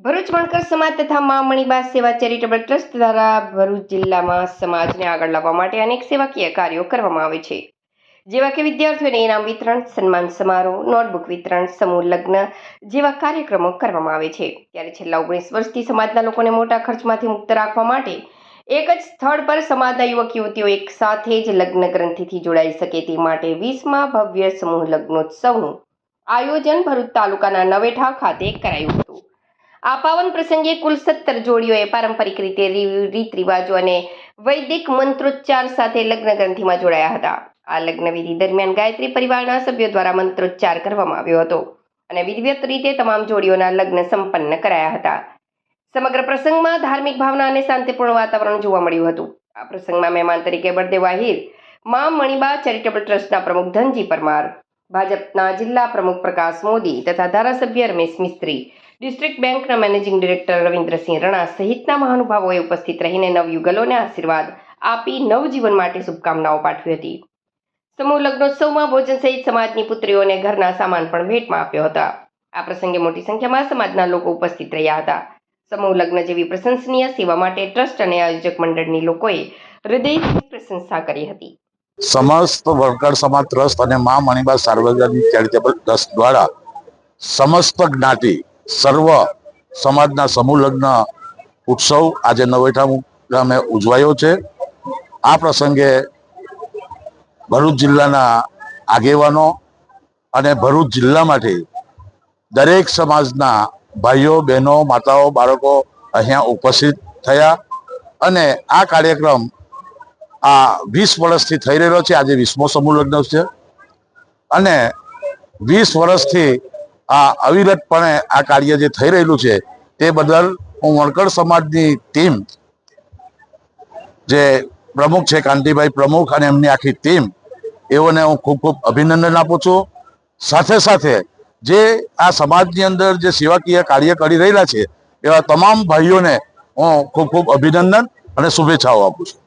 ભરૂચ વણકર સમાજ તથા મા મણિબા સેવા ચેરિટેબલ ટ્રસ્ટ દ્વારા ભરૂચ જિલ્લામાં સમાજને આગળ લાવવા માટે અનેક સેવાકીય કાર્યો કરવામાં આવે છે. જેવા કે વિદ્યાર્થીઓને ઇનામ વિતરણ, સન્માન સમારોહ, નોટબુક વિતરણ, સમૂહ લગ્ન જેવા કાર્યક્રમો કરવામાં આવે છે. ત્યારે છેલ્લા ઓગણીસ વર્ષથી સમાજના લોકોને મોટા ખર્ચમાંથી મુક્ત રાખવા માટે એક જ સ્થળ પર સમાજના યુવક, યુવતીઓ એક સાથે જ લગ્ન ગ્રંથિથી જોડાઈ શકે તે માટે વીસમાં ભવ્ય સમૂહ લગ્નોત્સવનું આયોજન ભરૂચ તાલુકાના નવેઠા ખાતે કરાયું હતું. આ પાવન પ્રસંગે કુલ સત્તર જોડીઓએ પારંપરિક રીતે રીત રિવાજો અને વૈદિક મંત્રોચ્ચાર સાથે લગ્ન ગ્રંથિમાં જોડાયા હતા. આ લગ્ન વિધિ દરમિયાન ગાયત્રી પરિવારના સભ્યો દ્વારા મંત્રોચ્ચાર કરવામાં આવ્યો હતો અને વિધિવત રીતે તમામ જોડીઓના લગ્ન સંપન્ન કરાયા હતા. સમગ્ર પ્રસંગમાં ધાર્મિક ભાવના અને શાંતિપૂર્ણ વાતાવરણ જોવા મળ્યું હતું. આ પ્રસંગમાં મહેમાન તરીકે બળદેવ આહિર, મા મણિબા ચેરિટેબલ ટ્રસ્ટના પ્રમુખ ધનજી પરમાર, ભાજપના જિલ્લા પ્રમુખ પ્રકાશ મોદી તથા ધારાસભ્ય રમેશ મિસ્ત્રી ડિસ્ટ્રિક્ટ બેંકના મેનેજિંગ ડિરેક્ટર રવિન્દ્રસિંહ રણા સહિતના મહાનુભાવોએ ઉપસ્થિત રહીને નવયુગલોને આશીર્વાદ આપી નવજીવન માટે શુભકામનાઓ પાઠવી હતી. સમૂહ લગ્નોત્સવમાં ભોજન સહિત સમાજની પુત્રીઓને ઘરના સામાન પણ ભેટમાં આપ્યો હતા. આ પ્રસંગે મોટી સંખ્યામાં સમાજના લોકો ઉપસ્થિત રહ્યા હતા. સમૂહ લગ્ન જેવી પ્રશંસનીય સેવા માટે ટ્રસ્ટ અને આયોજક મંડળની લોકોએ હૃદયથી પ્રશંસા કરી હતી. સમસ્ત વર્કર સમાજ ટ્રસ્ટ અને મા મણિબા સાર્વજનિક ચેરિટેબલ ટ્રસ્ટ દ્વારા સમસ્ત જ્ઞાતિ સર્વ સમાજના સમૂહ લગ્ન ઉત્સવ આજે નવેઠા ગામે ઉજવાયો છે. આ પ્રસંગે ભરૂચ જિલ્લાના આગેવાનો અને ભરૂચ જિલ્લામાંથી દરેક સમાજના ભાઈઓ, બહેનો, માતાઓ, બાળકો અહીંયા ઉપસ્થિત થયા અને આ કાર્યક્રમ આ વીસ વર્ષથી થઈ રહેલો છે. આજે વીસમો સમૂહ લગ્ન છે. અને વીસ વર્ષથી આ અવિરતપણે આ કાર્ય જે થઈ રહેલું છે, તે બદલ હું વણકર સમાજની ટીમ જે પ્રમુખ છે, કાંતિભાઈ પ્રમુખ અને એમની આખી ટીમ, એઓને હું ખૂબ ખૂબ અભિનંદન આપું છું. સાથે સાથે જે આ સમાજની અંદર જે સેવાકીય કાર્ય કરી રહેલા છે, એવા તમામ ભાઈઓને હું ખૂબ ખૂબ અભિનંદન અને શુભેચ્છાઓ આપું છું.